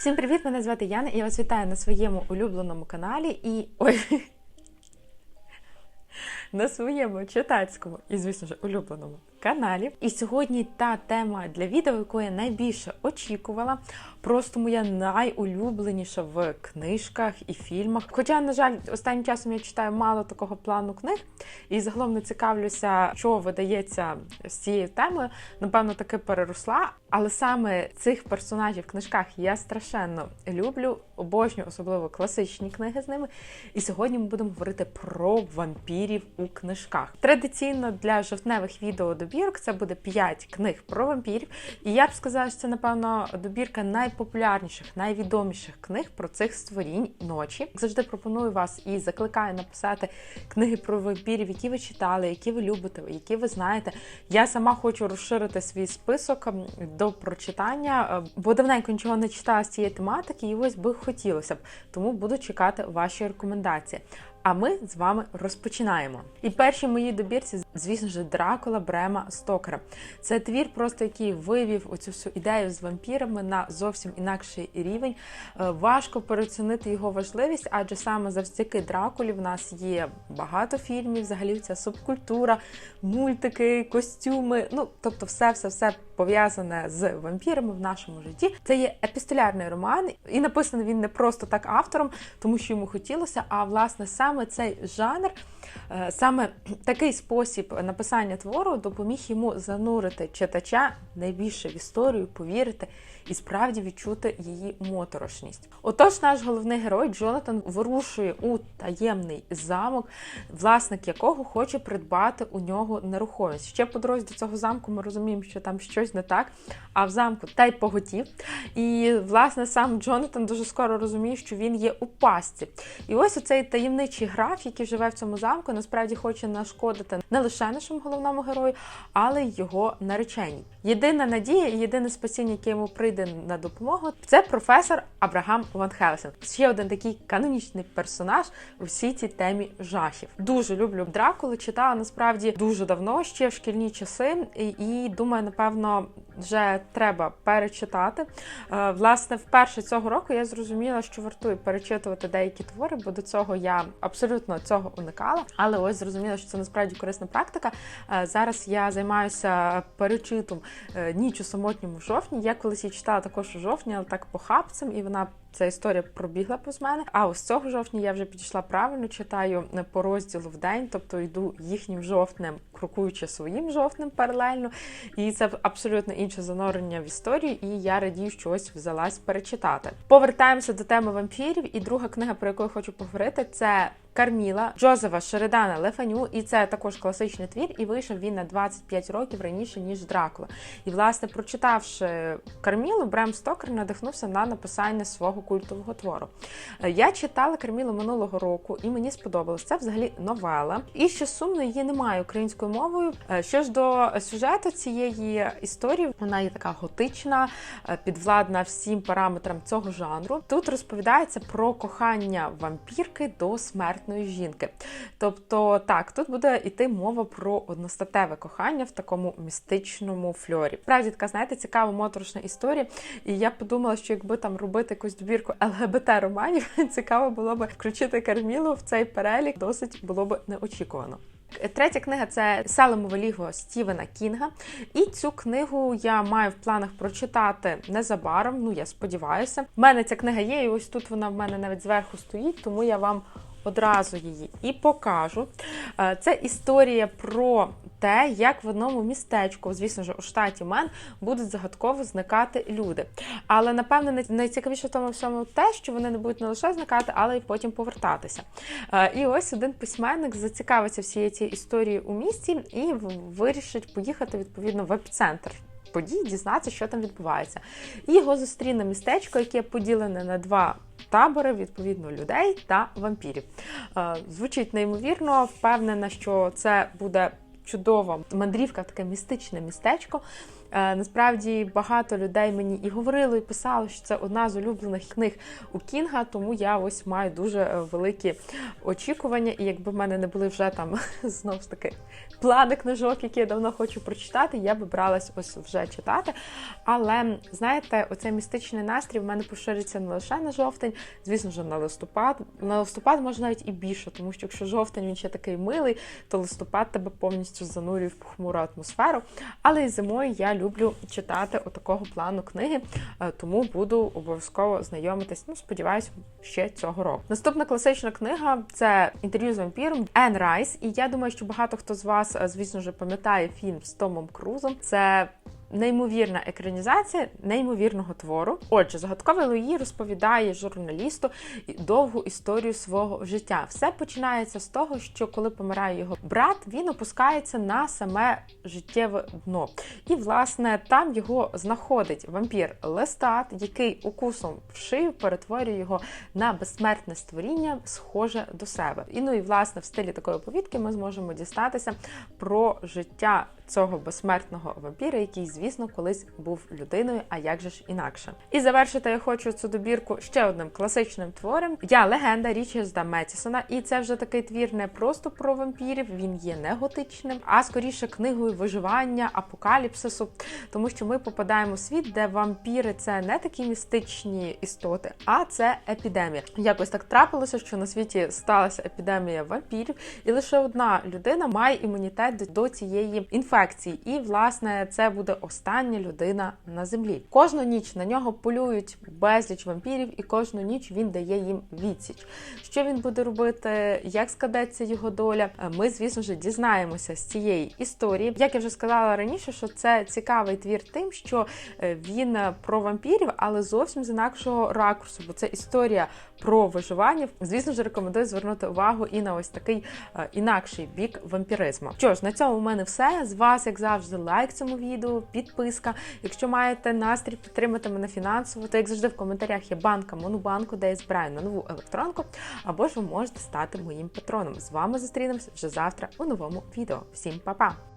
Всім привіт! Мене звати Яна, і я вас вітаю на своєму улюбленому каналі і. Ой. На своєму читацькому і, звісно ж, улюбленому каналі. І сьогодні та тема для відео, яку я найбільше очікувала, просто моя найулюбленіша в книжках і фільмах. Хоча, на жаль, останнім часом я читаю мало такого плану книг, і загалом не цікавлюся, що видається з цією темою. Напевно, таки переросла. Але саме цих персонажів в книжках я страшенно люблю, обожнюю, особливо класичні книги з ними. І сьогодні ми будемо говорити про вампірів у книжках. Традиційно для жовтневих відео добірок це буде 5 книг про вампірів. І я б сказала, що це, напевно, добірка найпопулярніших, найвідоміших книг про цих створінь ночі. Як Завжди пропоную вас і закликаю написати книги про вампірів, які ви читали, які ви любите, які ви знаєте. Я сама хочу розширити свій список до прочитання, е, бо давненько нічого не читала з цієї тематики, і ось би хотілося б. Тому буду чекати ваші рекомендації. А ми з вами розпочинаємо. І перші мої добірці, звісно ж, Дракула Брема Стокера. Це твір, просто який вивів оцю всю ідею з вампірами на зовсім інакший рівень. Е, Важко переоцінити його важливість, адже саме завдяки Дракулі в нас є багато фільмів, взагалі ця субкультура, мультики, костюми. Ну тобто, все, все, все пов'язане з вампірами в нашому житті. Це є епістолярний роман, і написаний він не просто так автором, тому що йому хотілося, а власне саме цей жанр, саме такий спосіб написання твору допоміг йому занурити читача найбільше в історію, повірити і справді відчути її моторошність. Отож, наш головний герой Джонатан вирушує у таємний замок, власник якого хоче придбати у нього нерухомість. Ще по дорозі до цього замку ми розуміємо, що там щось не так, а в замку та й поготів. І власне сам Джонатан дуже скоро розуміє, що він є у пастці. І ось оцей таємничий граф, який живе в цьому замку, насправді хоче нашкодити не лише нашому головному герою, але й його нареченій. Єдина надія і єдине спасіння, яке йому прийде на допомогу, це професор Абрагам Ван Хелсинг. Ще один такий канонічний персонаж у всій цій темі жахів. Дуже люблю Дракулу. Читала насправді дуже давно, ще в шкільні часи, і думаю, напевно, вже треба перечитати. Е, Власне, вперше цього року я зрозуміла, що вартує перечитувати деякі твори, бо до цього я абсолютно цього уникала. Але ось зрозуміла, що це насправді корисна практика. Е, Зараз я займаюся перечитом е, ніч у самотньому жовтні. Я колись її читала також у жовтні, але так похапцем, і вона. Ця історія пробігла повз мене. А ось цього жовтня я вже підійшла правильно, читаю е, по розділу в день, тобто йду їхнім жовтнем, крокуючи своїм жовтнем паралельно. І це абсолютно інше занорення в історію, і я радію, що ось взялась перечитати. Повертаємося до теми вампірів. І друга книга, про яку я хочу поговорити, це. Карміла Джозефа Шеридана Лефаню, і це також класичний твір, і вийшов він на 25 років раніше ніж Дракула. І, власне, прочитавши Кармілу, Брем Стокер надихнувся на написання свого культового твору. Е, Я читала Кармілу минулого року, і мені сподобалось. Це взагалі новела. І що сумно, її немає українською мовою. Е, Що ж до сюжету цієї історії, вона є така готична, е, підвладна всім параметрам цього жанру. Тут розповідається про кохання вампірки до смертної жінки. Тобто, так, тут буде йти мова про одностатеве кохання в такому містичному фльорі. Справді така, знаєте, цікава моторошна історія. І я подумала, що якби там робити якусь добірку ЛГБТ-романів, цікаво було би включити Кармілу в цей перелік, досить було б неочікувано. Третя книга це Салемове ліго Стівена Кінга. І цю книгу я маю в планах прочитати незабаром. Ну я сподіваюся. У мене ця книга є, і ось тут вона в мене навіть зверху стоїть, тому я вам одразу її і покажу. Е, Це історія про те, як в одному містечку, звісно ж, у штаті Мен будуть загадково зникати люди. Але напевне най- найцікавіше в тому всьому те, що вони не будуть не лише зникати, але й потім повертатися. Е, І ось один письменник зацікавиться всією цією історією у місті і вирішить поїхати відповідно в епіцентр. Подій дізнатися, що там відбувається. І його зустріне містечко, яке поділене на два табори, відповідно, людей та вампірів. Е, Звучить неймовірно, впевнена, що це буде чудова мандрівка, таке містичне містечко. Е, насправді багато людей мені і говорило, і писало, що це одна з улюблених книг у Кінга, тому я ось маю дуже е, великі очікування. І якби в мене не були вже там знову ж таки плани книжок, які я давно хочу прочитати, я би бралась ось вже читати. Але знаєте, оцей містичний настрій в мене пошириться не лише на жовтень, звісно ж, на листопад. На листопад може навіть і більше, тому що якщо жовтень він ще такий милий, то листопад тебе повністю занурює в похмуру атмосферу. Але і зимою я люблю читати отакого плану книги, е, тому буду обов'язково знайомитись. Ну, сподіваюсь, ще цього року. Наступна класична книга це інтерв'ю з вампіром Ен Райс. І я думаю, що багато хто з вас, е, звісно ж, пам'ятає фільм з Томом Крузом. Це Неймовірна екранізація неймовірного твору. Отже, загадковий Луї розповідає журналісту довгу історію свого життя. Все починається з того, що коли помирає його брат, він опускається на саме життєве дно. І, власне, там його знаходить вампір Лестат, який укусом в шию перетворює його на безсмертне створіння, схоже до себе. І ну і власне в стилі такої оповідки ми зможемо дістатися про життя цього безсмертного вампіра, який, звісно, колись був людиною, а як же ж інакше. І завершити я хочу цю добірку ще одним класичним твором. Я легенда Річарда Метісона, і це вже такий твір не просто про вампірів, він є не готичним, а скоріше книгою виживання, апокаліпсису, тому що ми попадаємо в світ, де вампіри це не такі містичні істоти, а це епідемія. Якось так трапилося, що на світі сталася епідемія вампірів, і лише одна людина має імунітет до цієї інфекції інфекцій, і власне це буде остання людина на землі. Кожну ніч на нього полюють безліч вампірів, і кожну ніч він дає їм відсіч. Що він буде робити, як складеться його доля? Ми, звісно ж, дізнаємося з цієї історії. Як я вже сказала раніше, що це цікавий твір тим, що е, він про вампірів, але зовсім з інакшого ракурсу, бо це історія про виживання. Звісно ж, рекомендую звернути увагу і на ось такий е, інакший бік вампіризму. Що ж, на цьому в мене все. З вас, як завжди, лайк цьому відео, підписка. Якщо маєте настрій підтримати мене фінансово, то як завжди в коментарях є банка Монобанку, де я збираю на нову електронку, або ж ви можете стати моїм патроном. З вами зустрінемось вже завтра у новому відео. Всім па-па!